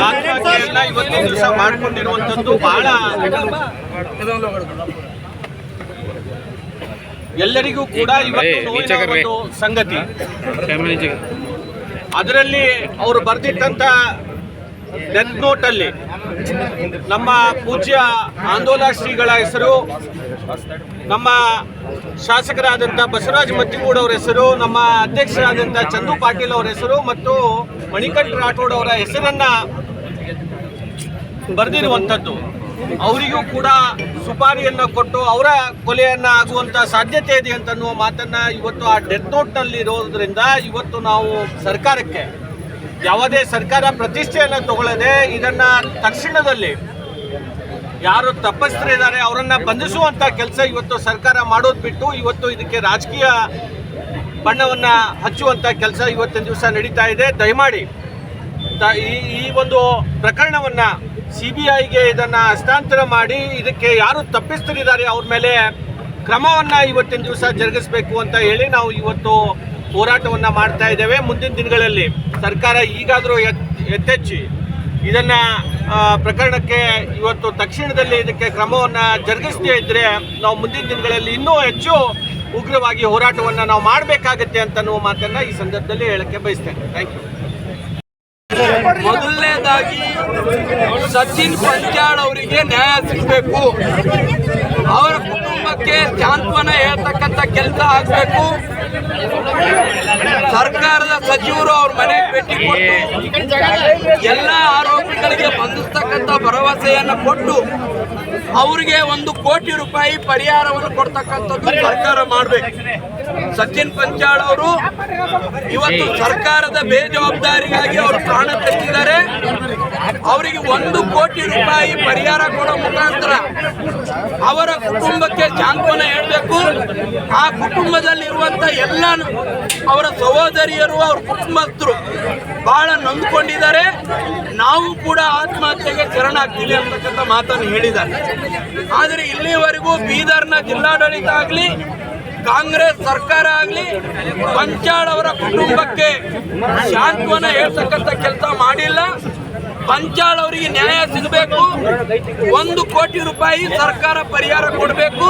ಆತ್ಮಹತ್ಯೆಯನ್ನ ಇವತ್ತಿನ ದಿವಸ ಮಾಡ್ಕೊಂಡಿರುವಂತದ್ದು ಬಹಳ ಎಲ್ಲರಿಗೂ ಕೂಡ ಇವತ್ತು ಸಂಗತಿ. ಅದರಲ್ಲಿ ಅವರು ಬರೆದಿಟ್ಟಂತ ಡೆತ್ ನೋಟ್ ಅಲ್ಲಿ ನಮ್ಮ ಪೂಜ್ಯ ಆಂದೋಲನ ಶ್ರೀಗಳ ಹೆಸರು ನಮ್ಮ ಶಾಸಕರಾದಂಥ ಬಸವರಾಜ ಮತ್ತಿಗೂಡ ಅವರ ಹೆಸರು ನಮ್ಮ ಅಧ್ಯಕ್ಷರಾದಂಥ ಚಂದು ಪಾಟೀಲ್ ಅವರ ಹೆಸರು ಮತ್ತು ಮಣಿಕಂಠ ರಾಠೋಡ್ ಅವರ ಹೆಸರನ್ನ ಬರೆದಿರುವಂಥದ್ದು. ಅವರಿಗೂ ಕೂಡ ಸುಪಾರಿಯನ್ನ ಕೊಟ್ಟು ಅವರ ಕೊಲೆಯನ್ನ ಆಗುವಂತ ಸಾಧ್ಯತೆ ಇದೆ ಅಂತ ಅನ್ನುವ ಮಾತನ್ನ ಇವತ್ತು ಆ ಡೆತ್ ನೋಟ್ನಲ್ಲಿ ಇರೋದ್ರಿಂದ ಇವತ್ತು ನಾವು ಸರ್ಕಾರಕ್ಕೆ ಯಾವುದೇ ಸರ್ಕಾರ ಪ್ರತಿಷ್ಠೆಯನ್ನು ತಗೊಳ್ಳದೆ ಇದನ್ನ ತಕ್ಷಣದಲ್ಲಿ ಯಾರು ತಪ್ಪಿಸ್ತಿದ್ದಾರೆ, ಅವರನ್ನ ಬಂಧಿಸುವಂತ ಕೆಲಸ ಇವತ್ತು ಸರ್ಕಾರ ಮಾಡೋದು ಬಿಟ್ಟು ಇವತ್ತು ಇದಕ್ಕೆ ರಾಜಕೀಯ ಬಣ್ಣವನ್ನ ಹಚ್ಚುವಂಥ ಕೆಲಸ ಇವತ್ತಿನ ದಿವಸ ನಡೀತಾ ಇದೆ. ದಯಮಾಡಿ ಈ ಒಂದು ಪ್ರಕರಣವನ್ನು ಸಿ ಬಿ ಐಗೆ ಇದನ್ನು ಹಸ್ತಾಂತರ ಮಾಡಿ, ಇದಕ್ಕೆ ಯಾರು ತಪ್ಪಿಸ್ತಿದ್ದಾರೆ ಅವ್ರ ಮೇಲೆ ಕ್ರಮವನ್ನು ಇವತ್ತಿನ ದಿವಸ ಜರುಗಿಸಬೇಕು ಅಂತ ಹೇಳಿ ನಾವು ಇವತ್ತು ಹೋರಾಟವನ್ನು ಮಾಡ್ತಾ ಇದ್ದೇವೆ. ಮುಂದಿನ ದಿನಗಳಲ್ಲಿ ಸರ್ಕಾರ ಈಗಾದರೂ ಎತ್ತೆಚ್ಚಿ ಇದನ್ನು ಪ್ರಕರಣಕ್ಕೆ ಇವತ್ತು ತಕ್ಷಣದಲ್ಲಿ ಇದಕ್ಕೆ ಕ್ರಮವನ್ನು ಜರುಗಿಸದೇ ಇದ್ದರೆ ನಾವು ಮುಂದಿನ ದಿನಗಳಲ್ಲಿ ಇನ್ನೂ ಹೆಚ್ಚು ಉಗ್ರವಾಗಿ ಹೋರಾಟವನ್ನ ನಾವು ಮಾಡಬೇಕಾಗತ್ತೆ ಅಂತ ಅನ್ನುವ ಮಾತನ್ನ ಈ ಸಂದರ್ಭದಲ್ಲಿ ಹೇಳಕ್ಕೆ ಬಯಸ್ತೇನೆ. ಥ್ಯಾಂಕ್ ಯು ಮೊದಲನೇದಾಗಿ ಸಚಿನ್ ಪಂಚಾಳ್ ಅವರಿಗೆ ನ್ಯಾಯ ಸಿಗಬೇಕು. ಅವರ ಕುಟುಂಬಕ್ಕೆ ಸಾಂತ್ವನ ಹೇಳ್ತಕ್ಕಂಥ ಕೆಲಸ ಆಗಬೇಕು. ಸರ್ಕಾರದ ಸಚಿವರು ಅವ್ರ ಮನೆಗೆ ಭೇಟಿ ಕೊಟ್ಟು ಭರವಸೆಯನ್ನು ಕೊಟ್ಟು ಅವರಿಗೆ ಒಂದು ಕೋಟಿ ರೂಪಾಯಿ ಪರಿಹಾರವನ್ನು ಕೊಡ್ತಕ್ಕಂಥದ್ದು ಸರ್ಕಾರ ಮಾಡಬೇಕು. ಸಚಿನ್ ಪಂಚಾಳ್ ಅವರು ಇವತ್ತು ಸರ್ಕಾರದ ಬೇಜವಾಬ್ದಾರಿಗಾಗಿ ಅವರು ಪ್ರಾಣ ತೆತ್ತಿದ್ದಾರೆ ಅವರಿಗೆ ಒಂದು ಕೋಟಿ ರೂಪಾಯಿ ಪರಿಹಾರ ಕೊಡೋ ಮುಖಾಂತರ ಅವರ ಕುಟುಂಬಕ್ಕೆ ಸಾಂತ್ವನ ಹೇಳಬೇಕು. ಆ ಕುಟುಂಬದಲ್ಲಿರುವಂತ ಎಲ್ಲ ಅವರ ಸಹೋದರಿಯರು, ಅವ್ರ ಕುಟುಂಬಸ್ಥರು ಬಹಳ ನೊಂದ್ಕೊಂಡಿದ್ದಾರೆ. ನಾವು ಕೂಡ ಆತ್ಮಹತ್ಯೆಗೆ ಶರಣಾಗ್ತೀವಿ ಅಂತಕ್ಕಂಥ ಮಾತನ್ನು ಹೇಳಿದ್ದಾರೆ. ಆದರೆ ಇಲ್ಲಿವರೆಗೂ ಬೀದರ್ನ ಜಿಲ್ಲಾಡಳಿತ ಆಗಲಿ, ಕಾಂಗ್ರೆಸ್ ಸರ್ಕಾರ ಆಗಲಿ ಪಂಚಾಳ್ ಅವರ ಕುಟುಂಬಕ್ಕೆ ಶಾಂತ್ವನ ಹೇಳ್ತಕ್ಕಂಥ ಕೆಲಸ ಮಾಡಿಲ್ಲ. ಪಂಚಾಳ್ ಅವರಿಗೆ ನ್ಯಾಯ ಸಿಗಬೇಕು. ಒಂದು ಕೋಟಿ ರೂಪಾಯಿ ಸರ್ಕಾರ ಪರಿಹಾರ ಕೊಡಬೇಕು.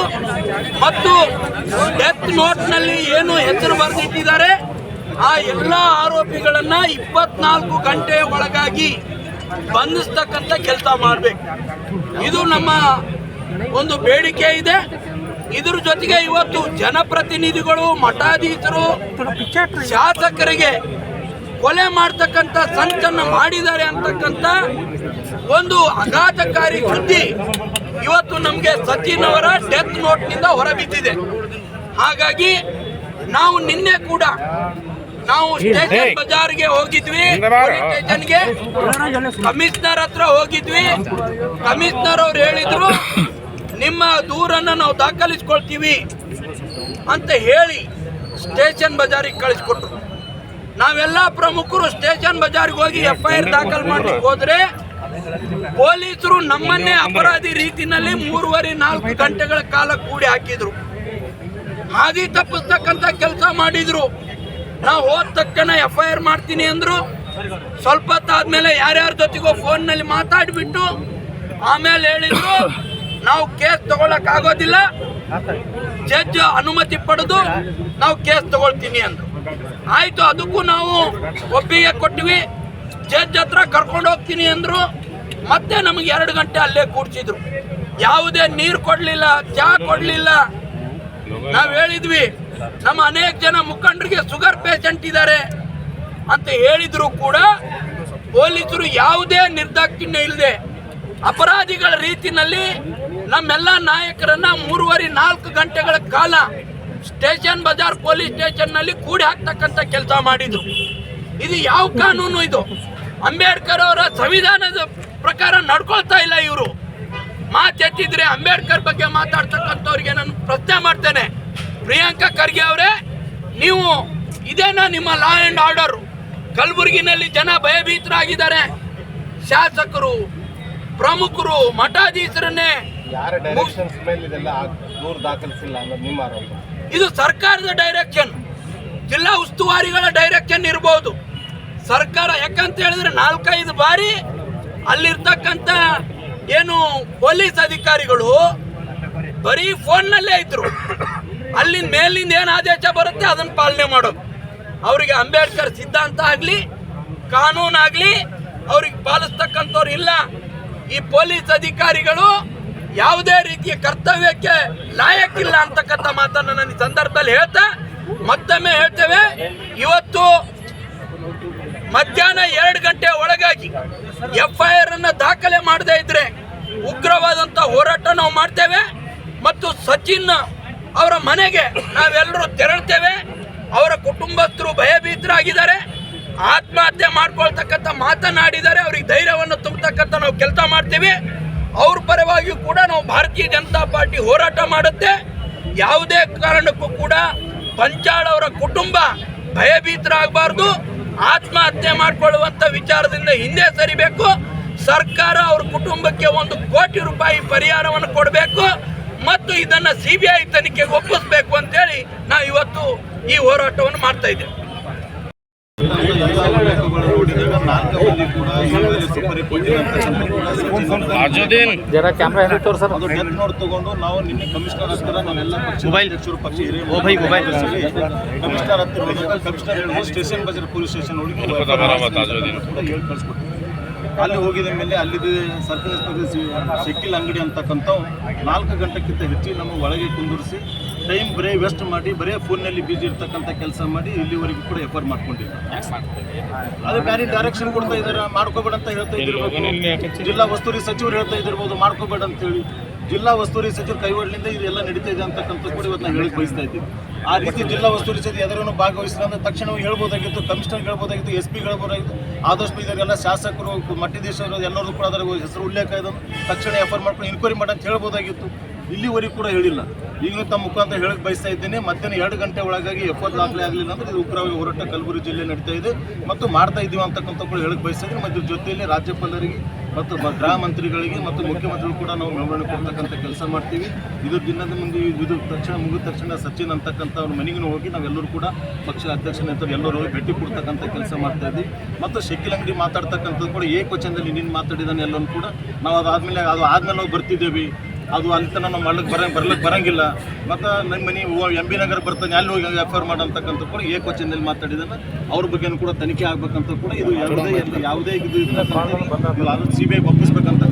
ಮತ್ತು ಡೆತ್ ನೋಟ್ನಲ್ಲಿ ಏನು ಹೆಸರು ಬರೆದಿಟ್ಟಿದ್ದಾರೆ, ಆ ಎಲ್ಲ ಆರೋಪಿಗಳನ್ನ ಇಪ್ಪತ್ನಾಲ್ಕು ಗಂಟೆಯ ಒಳಗಾಗಿ ಬಂಧಿಸ್ತಕ್ಕಂಥ ಕೆಲಸ ಮಾಡಬೇಕು. ಇದು ನಮ್ಮ ಒಂದು ಬೇಡಿಕೆ ಇದೆ. ಇದ್ರ ಜೊತೆಗೆ ಇವತ್ತು ಜನಪ್ರತಿನಿಧಿಗಳು, ಮಠಾಧೀಶರು, ಶಾಸಕರಿಗೆ ಕೊಲೆ ಮಾಡ್ತಕ್ಕಂಥ ಸಂಚನ್ನ ಮಾಡಿದ್ದಾರೆ ಅಂತಕ್ಕಂಥ ಒಂದು ಅಘಾತಕಾರಿ ಸುದ್ದಿ ಇವತ್ತು ನಮಗೆ ಸಚಿನ್ ಅವರ ಡೆತ್ ನೋಟ್ನಿಂದ ಹೊರಬಿದ್ದಿದೆ. ಹಾಗಾಗಿ ನಾವು ನಿನ್ನೆ ಕೂಡ ನಾವು ಸ್ಟೇಷನ್ ಬಜಾರ್ಗೆ ಹೋಗಿದ್ವಿ. ಪೊಲೀಸ್ ಸ್ಟೇಷನ್ಗೆ ಕಮಿಷನರ್ ಹತ್ರ ಹೋಗಿದ್ವಿ. ಕಮಿಷನರ್ ಅವ್ರು ಹೇಳಿದ್ರು ನಿಮ್ಮ ದೂರನ್ನ ನಾವು ದಾಖಲಿಸ್ಕೊಳ್ತೀವಿ ಅಂತ ಹೇಳಿ ಸ್ಟೇಷನ್ ಬಜಾರಿಗೆ ಕಳಿಸ್ಕೊಟ್ರು. ನಾವೆಲ್ಲ ಪ್ರಮುಖರು ಸ್ಟೇಷನ್ ಬಜಾರ್ಗೆ ಹೋಗಿ ಎಫ್ ಐ ಆರ್ ದಾಖಲು ಮಾಡ್ಲಿಕ್ಕೆ ಹೋದ್ರೆ ಪೊಲೀಸರು ನಮ್ಮನ್ನೇ ಅಪರಾಧಿ ರೀತಿನಲ್ಲಿ ಮೂರುವರೆ ನಾಲ್ಕು ಗಂಟೆಗಳ ಕಾಲ ಕೂಡಿ ಹಾಕಿದ್ರು. ಹಾದಿ ತಪ್ಪಿಸ್ತಕ್ಕಂಥ ಕೆಲಸ ಮಾಡಿದ್ರು. ನಾವು ಹೋದ ತಕ್ಷಣ ಎಫ್ ಐ ಆರ್ ಮಾಡ್ತೀನಿ ಅಂದ್ರು. ಸ್ವಲ್ಪ ಹೊತ್ತಾದ್ಮೇಲೆ ಯಾರ್ಯಾರ ಜೊತೆಗೋ ಫೋನ್ನಲ್ಲಿ ಮಾತಾಡಿಬಿಟ್ಟು ಆಮೇಲೆ ಹೇಳಿದ್ರು ನಾವು ಕೇಸ್ ತಗೊಳಕ್ ಆಗೋದಿಲ್ಲ ಜಡ್ಜ್ ಅನುಮತಿ ಪಡೆದು ನಾವು ಕೇಸ್ ತಗೊಳ್ತೀನಿ ಅಂದ್ರು. ಆಯ್ತು, ಅದಕ್ಕೂ ನಾವು ಒಪ್ಪಿಗೆ ಕೊಟ್ವಿ ಜಡ್ಜ್ ಹತ್ರ ಕರ್ಕೊಂಡು ಹೋಗ್ತೀನಿ ಅಂದ್ರು. ಮತ್ತೆ ನಮಗೆ ಎರಡು ಗಂಟೆ ಅಲ್ಲೇ ಕೂಡ್ಸಿದ್ರು ಯಾವುದೇ ನೀರು ಕೊಡ್ಲಿಲ್ಲ ಚಹಾ ಕೊಡ್ಲಿಲ್ಲ. ನಾವ್ ಹೇಳಿದ್ವಿ, ನಮ್ಮ ಅನೇಕ ಜನ ಮುಖಂಡರಿಗೆ ಶುಗರ್ ಪೇಷಂಟ್ ಇದ್ದಾರೆ ಅಂತ ಹೇಳಿದ್ರು ಕೂಡ ಪೊಲೀಸರು ಯಾವುದೇ ನಿರ್ದಾಕ್ಷಿಣ್ಯ ಇಲ್ಲದೆ ಅಪರಾಧಿಗಳ ರೀತಿನಲ್ಲಿ ನಮ್ಮೆಲ್ಲ ನಾಯಕರನ್ನ ಮೂರುವರೆ ನಾಲ್ಕು ಗಂಟೆಗಳ ಕಾಲ ಸ್ಟೇಷನ್ ಬಜಾರ್ ಪೊಲೀಸ್ ಸ್ಟೇಷನ್ನಲ್ಲಿ ಕೂಡಿ ಹಾಕ್ತಕ್ಕಂಥ ಕೆಲಸ ಮಾಡಿದ್ರು ಇದು ಯಾವ ಕಾನೂನು ಇದು? ಅಂಬೇಡ್ಕರ್ ಅವರ ಸಂವಿಧಾನದ ಪ್ರಕಾರ ನಡ್ಕೊಳ್ತಾ ಇಲ್ಲ ಇವರು. ಮಾತೆತ್ತಿದ್ರೆ ಅಂಬೇಡ್ಕರ್ ಬಗ್ಗೆ ಮಾತಾಡ್ತಕ್ಕಂಥವ್ರಿಗೆ ನಾನು ಪ್ರಶ್ನೆ ಮಾಡ್ತೇನೆ. ಪ್ರಿಯಾಂಕಾ ಖರ್ಗೆ ಅವರೇ, ನೀವು ಇದೇನಾ ನಿಮ್ಮ ಲಾ ಆ್ಯಂಡ್ ಆರ್ಡರ್ ಕಲಬುರಗಿನಲ್ಲಿ ಜನ ಭಯಭೀತರಾಗಿದ್ದಾರೆ. ಶಾಸಕರು, ಪ್ರಮುಖರು, ಮಠಾಧೀಶರನ್ನೇ ಯಾರ ಡೈರೆಕ್ಷನ್ಸ್ ಮೇಲೆ ಇದೆಲ್ಲ ದೂರು ದಾಖಲಿಸಿಲ್ಲ ಅನ್ನೋದು ನಿಮ್ಮ ಆರೋಪ? ಇದು ಸರ್ಕಾರದ ಡೈರೆಕ್ಷನ್ ಜಿಲ್ಲಾ ಉಸ್ತುವಾರಿಗಳ ಡೈರೆಕ್ಷನ್ ಇರಬಹುದು ಸರ್ಕಾರ ಯಾಕಂತ ಹೇಳಿದ್ರೆ ನಾಲ್ಕೈದು ಬಾರಿ ಅಲ್ಲಿರ್ತಕ್ಕಂಥ ಏನು ಪೊಲೀಸ್ ಅಧಿಕಾರಿಗಳು ಬರೀ ಫೋನ್ನಲ್ಲೇ ಇದ್ರು. ಅಲ್ಲಿಂದ ಮೇಲಿಂದ ಏನು ಆದೇಶ ಬರುತ್ತೆ ಅದನ್ನು ಪಾಲನೆ ಮಾಡೋದು. ಅವರಿಗೆ ಅಂಬೇಡ್ಕರ್ ಸಿದ್ಧಾಂತ ಆಗಲಿ, ಕಾನೂನಾಗಲಿ, ಅವ್ರಿಗೆ ಪಾಲಿಸ್ತಕ್ಕಂಥವ್ರು ಇಲ್ಲ. ಈ ಪೊಲೀಸ್ ಅಧಿಕಾರಿಗಳು ಯಾವುದೇ ರೀತಿಯ ಕರ್ತವ್ಯಕ್ಕೆ ಲಾಯಕ್ಕಿಲ್ಲ ಅಂತಕ್ಕಂಥ ಮಾತನ್ನು ನಾನು ಈ ಸಂದರ್ಭದಲ್ಲಿ ಹೇಳ್ತಾ ಮತ್ತೊಮ್ಮೆ ಹೇಳ್ತೇವೆ. ಇವತ್ತು ಮಧ್ಯಾಹ್ನ ಎರಡು ಗಂಟೆ ಒಳಗಾಗಿ ಎಫ್ ಐ ಆರ್ ಅನ್ನ ದಾಖಲೆ ಮಾಡದೇ ಇದ್ರೆ ಉಗ್ರವಾದಂತ ಹೋರಾಟ ನಾವು ಮಾಡ್ತೇವೆ. ಮತ್ತು ಸಚಿನ್ ಅವರ ಮನೆಗೆ ನಾವೆಲ್ಲರೂ ತೆರಳ್ತೇವೆ. ಅವರ ಕುಟುಂಬಸ್ಥರು ಭಯಭೀತರಾಗಿದ್ದಾರೆ. ಆತ್ಮಹತ್ಯೆ ಮಾಡ್ಕೊಳ್ತಕ್ಕಂಥ ಮಾತನಾಡಿದ್ದಾರೆ ಅವ್ರಿಗೆ ಧೈರ್ಯವನ್ನು ತುಂಬತಕ್ಕಂಥ ನಾವು ಕೆಲಸ ಮಾಡ್ತೀವಿ. ಅವ್ರ ಪರವಾಗಿಯೂ ಕೂಡ ನಾವು ಭಾರತೀಯ ಜನತಾ ಪಾರ್ಟಿ ಹೋರಾಟ ಮಾಡುತ್ತೆ. ಯಾವುದೇ ಕಾರಣಕ್ಕೂ ಕೂಡ ಪಂಚಾಳ್ ಅವರ ಕುಟುಂಬ ಭಯಭೀತರಾಗಬಾರ್ದು. ಆತ್ಮಹತ್ಯೆ ಮಾಡಿಕೊಳ್ಳುವಂತ ವಿಚಾರದಿಂದ ಹಿಂದೆ ಸರಿಬೇಕು. ಸರ್ಕಾರ ಅವ್ರ ಕುಟುಂಬಕ್ಕೆ ಒಂದು ಕೋಟಿ ರೂಪಾಯಿ ಪರಿಹಾರವನ್ನು ಕೊಡಬೇಕು. ಮತ್ತು ಇದನ್ನ ಸಿಬಿಐ ತನಿಖೆಗೆ ಒಪ್ಪಿಸಬೇಕು ಅಂತೇಳಿ ನಾವು ಇವತ್ತು ಈ ಹೋರಾಟವನ್ನು ಮಾಡ್ತಾ ಇದ್ದೇವೆ. ಜರ ಕ್ಯಾಮ್ರಾ ಹಿಂದೆ ತೋರ್ಸರ್ ಅದು ಡೆತ್ ನೋಟ್ ತಗೊಂಡು ನಾವು ನಿನ್ನೆ ಕಮಿಷನರ್ ಹತ್ತಿರ ನಾವೆಲ್ಲ ಪಕ್ಷ ಅಧ್ಯಕ್ಷರು ಪಕ್ಷ ಭೈ, ಮೊಬೈಲ್. ಕಮಿಷನರ್ ಹತ್ತಿರ ಹೋದಾಗ ಕಮಿಷನರ್ ಹೇಳಿದ್ರು ಸ್ಟೇಷನ್ ಬಜಾರ್ ಪೊಲೀಸ್ ಸ್ಟೇಷನ್ ಹೋಗಿ ಹೇಳಿ ಅಲ್ಲಿ ಹೋಗಿದ ಮೇಲೆ ಅಲ್ಲಿದ್ದು ಸರ್ಕಾರಿ ಶೆಕ್ಕಿಲ್ ಅಂಗಡಿ ಅಂತಕ್ಕಂಥ ನಾಲ್ಕು ಗಂಟೆಕ್ಕಿಂತ ಹೆಚ್ಚು ನಮ್ಮ ಒಳಗೆ ಕುಂದಿರಿಸಿ ಟೈಮ್ ಬರೇ ವೇಸ್ಟ್ ಮಾಡಿ ಬರೀ ಫೋನ್ನಲ್ಲಿ ಬಿಜಿ ಇರ್ತಕ್ಕಂಥ ಕೆಲಸ ಮಾಡಿ ಇಲ್ಲಿವರೆಗೂ ಕೂಡ ಎಫರ್ ಮಾಡ್ಕೊಂಡಿಲ್ಲ. ಅದು ಬೇರೆ ಡೈರೆಕ್ಷನ್ ಕೊಡ್ತಾ ಇದ್ದಾರೆ ಮಾಡ್ಕೋಬೇಡ ಅಂತ ಹೇಳ್ತಾ ಇದ್ದಿರ್ಬೋದು ಜಿಲ್ಲಾ ಉಸ್ತುವಾರಿ ಸಚಿವರು ಹೇಳ್ತಾ ಇದ್ದಿರ್ಬೋದು ಮಾಡ್ಕೋಬೇಡ ಅಂತ ಹೇಳಿ. ಜಿಲ್ಲಾ ವಸ್ತುರಿ ಸಚಿವರು ಕೈವಾಡಲಿಂದ ಇದೆಲ್ಲ ನಡೀತಾ ಇದೆ ಅಂತಕ್ಕಂಥ ಕೂಡ ಇವತ್ತು ನಾನು ಹೇಳಕ್ ಬಯಸ್ತಾ ಇದ್ದೀನಿ. ಆ ರೀತಿ ಜಿಲ್ಲಾ ವಸ್ತುರಿ ಸಚಿವ ಎದುರನ್ನು ಭಾಗವಹಿಸಿಲ್ಲ ಅಂದ್ರೆ ತಕ್ಷಣ ಹೇಳ್ಬೋದಾಗಿತ್ತು ಕಮಿಷನರ್ ಹೇಳ್ಬೋದಾಗಿತ್ತು ಎಸ್ ಪಿ ಹೇಳ್ಬೋದಾಗಿತ್ತು. ಆದಷ್ಟು ಇದರೆಲ್ಲ ಶಾಸಕರು ಮಟ್ಟಿದೇಶರು ಎಲ್ಲರೂ ಕೂಡ ಅದರ ಹೆಸರು ಉಲ್ಲೇಖ ಇದನ್ನು ತಕ್ಷಣ ಎಫರ್ ಮಾಡ್ಕೊಂಡು ಇನ್ಕ್ವೈರಿ ಮಾಡಿ ಅಂತ ಹೇಳ್ಬೋದಾಗಿತ್ತು. ಇಲ್ಲಿವರೆಗೂ ಕೂಡ ಹೇಳಿಲ್ಲ. ಈಗಲೂ ತಮ್ಮ ಮುಖಾಂತರ ಹೇಳಕ್ ಬಯಸ್ತಾ ಇದ್ದೇನೆ. ಮಧ್ಯಾಹ್ನ ಎರಡು ಗಂಟೆ ಒಳಗಾಗಿ ಎಫ್ ದಾಖಲೆ ಆಗಲಿಲ್ಲ ಅಂದ್ರೆ ಇದು ಉಗ್ರವಾಗಿ ಹೋರಾಟ ಕಲಬುರಗಿ ಜಿಲ್ಲೆ ನಡೀತಾ ಇದೆ. ಮತ್ತು ಮಾಡ್ತಾ ಇದ್ದೀವಿ ಅಂತಕ್ಕಂಥ ಕೂಡ ಹೇಳಕ್ ಬಯಸ್ತಾ ಮತ್ತು ಜೊತೆಯಲ್ಲಿ ರಾಜ್ಯಪಾಲರಿಗೆ ಮತ್ತು ಗೃಹ ಮಂತ್ರಿಗಳಿಗೆ ಮತ್ತು ಮುಖ್ಯಮಂತ್ರಿಗಳು ಕೂಡ ನಾವು ಮೆರವಣಿಗೆ ಕೊಡ್ತಕ್ಕಂಥ ಕೆಲಸ ಮಾಡ್ತೀವಿ. ಇದು ದಿನದ ಮುಂದೆ ಇದು ತಕ್ಷಣ ಮುಗಿದ ತಕ್ಷಣ ಸಚಿನ್ ಅಂತಕ್ಕಂಥ ಅವ್ರ ಮನೆಗೂ ಹೋಗಿ ನಾವೆಲ್ಲರೂ ಕೂಡ ಪಕ್ಷದ ಅಧ್ಯಕ್ಷನ ನಂತರ ಎಲ್ಲರೂ ಹೋಗಿ ಭೇಟಿ ಕೊಡ್ತಕ್ಕಂಥ ಕೆಲಸ ಮಾಡ್ತಾ ಇದ್ದೀವಿ. ಮತ್ತು ಶೆಕಿಲ್ ಅಂಗಡಿ ಮಾತಾಡ್ತಕ್ಕಂಥದ್ದು ಕೂಡ ಏಕವಚನದಲ್ಲಿ ನಿನ್ನ ಮಾತಾಡಿದಾನೆ ಎಲ್ಲರೂ ಕೂಡ. ನಾವು ಅದಾದಮೇಲೆ ಅದು ಆದ್ಮೇಲೆ ನಾವು ಬರ್ತಿದ್ದೇವೆ. ಅದು ಅಂತ ನಾನು ನಾವು ಮಾಡ್ಲಿಕ್ಕೆ ಬರ ಬರ್ಲಿಕ್ಕೆ ಬರಂಗಿಲ್ಲ. ಮತ್ತು ನಮ್ಮ ಮನೆ ಎಂ ಬಿ ನಗರ ಬರ್ತಾನೆ ಅಲ್ಲಿ ಹೋಗಿ ಎಫ್ ಆರ್ ಮಾಡಂತಕ್ಕಂಥ ಕೂಡ ಏಕವಚನದಲ್ಲಿ ಮಾತಾಡಿದಾನೆ ಅವ್ರ ಬಗ್ಗೆನೂ ಕೂಡ ತನಿಖೆ ಆಗ್ಬೇಕಂತ ಕೂಡ ಇದು ಯಾವುದೇ ಯಾವುದೇ ಇದು ಸಿ ಬಿ ಐ ಒಪ್ಪಿಸ್ಬೇಕಂತ